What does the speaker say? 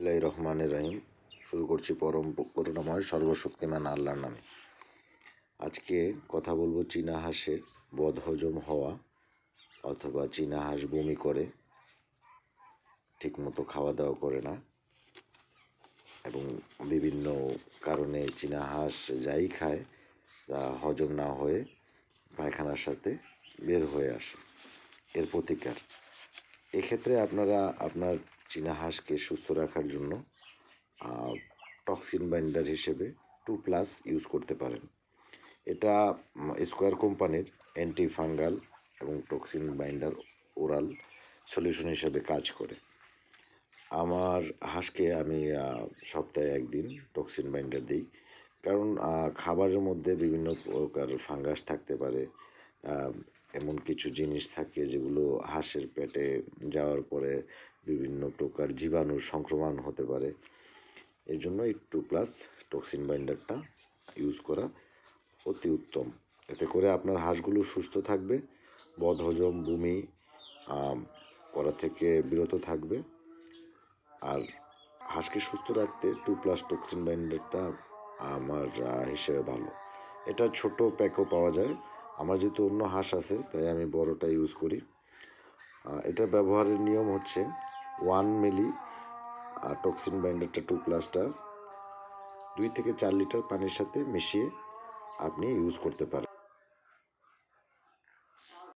বিসমিল্লাহির রহমানির রহিম শুরু করছি পরম করুণাময় সর্বশক্তিমান আল্লাহর নামে। আজকে কথা বলব চীনা হাঁসের বদহজম হওয়া অথবা চীনা হাঁস বমি করে, ঠিকমতো খাওয়া দাওয়া করে না এবং বিভিন্ন কারণে চীনা হাঁস যাই খায়, তা হজম না হয়ে পায়খানার সাথে বের হয়ে আসে। এর প্রতিকার। এক্ষেত্রে আপনারা আপনার চীনা হাঁসকে সুস্থ রাখার জন্য টক্সিন বাইন্ডার হিসেবে টু প্লাস ইউজ করতে পারেন। এটা স্কোয়ার কোম্পানির অ্যান্টি ফাঙ্গাল এবং টক্সিন বাইন্ডার ওরাল সলিউশন হিসেবে কাজ করে। আমার হাঁসকে আমি সপ্তাহে একদিন টক্সিন বাইন্ডার দিই। কারণ খাবারের মধ্যে বিভিন্ন প্রকার ফাঙ্গাস থাকতে পারে এমন কিছু জিনিস থাকে যেগুলো হাঁসের পেটে যাওয়ার পরে বিভিন্ন প্রকার জীবাণুর সংক্রমণ হতে পারে। এই জন্য এই টু প্লাস টক্সিন বাইন্ডারটা ইউজ করা অতি উত্তম। এতে করে আপনার হাঁসগুলো সুস্থ থাকবে, বদহজম, বমি করা থেকে বিরত থাকবে। আর হাঁসকে সুস্থ রাখতে টু প্লাস টক্সিন বাইন্ডারটা আমার হিসেবে ভালো। এটা ছোট প্যাকও পাওয়া যায়। আমার যেহেতু অন্য হাঁস আছে, তাই আমি বড়টা ইউজ করি। এটা ব্যবহারের নিয়ম হচ্ছে ওয়ান মিলি আর টক্সিন বাইন্ডারটা টু প্লাসটা দুই থেকে চার লিটার পানির সাথে মিশিয়ে আপনি ইউজ করতে পারেন।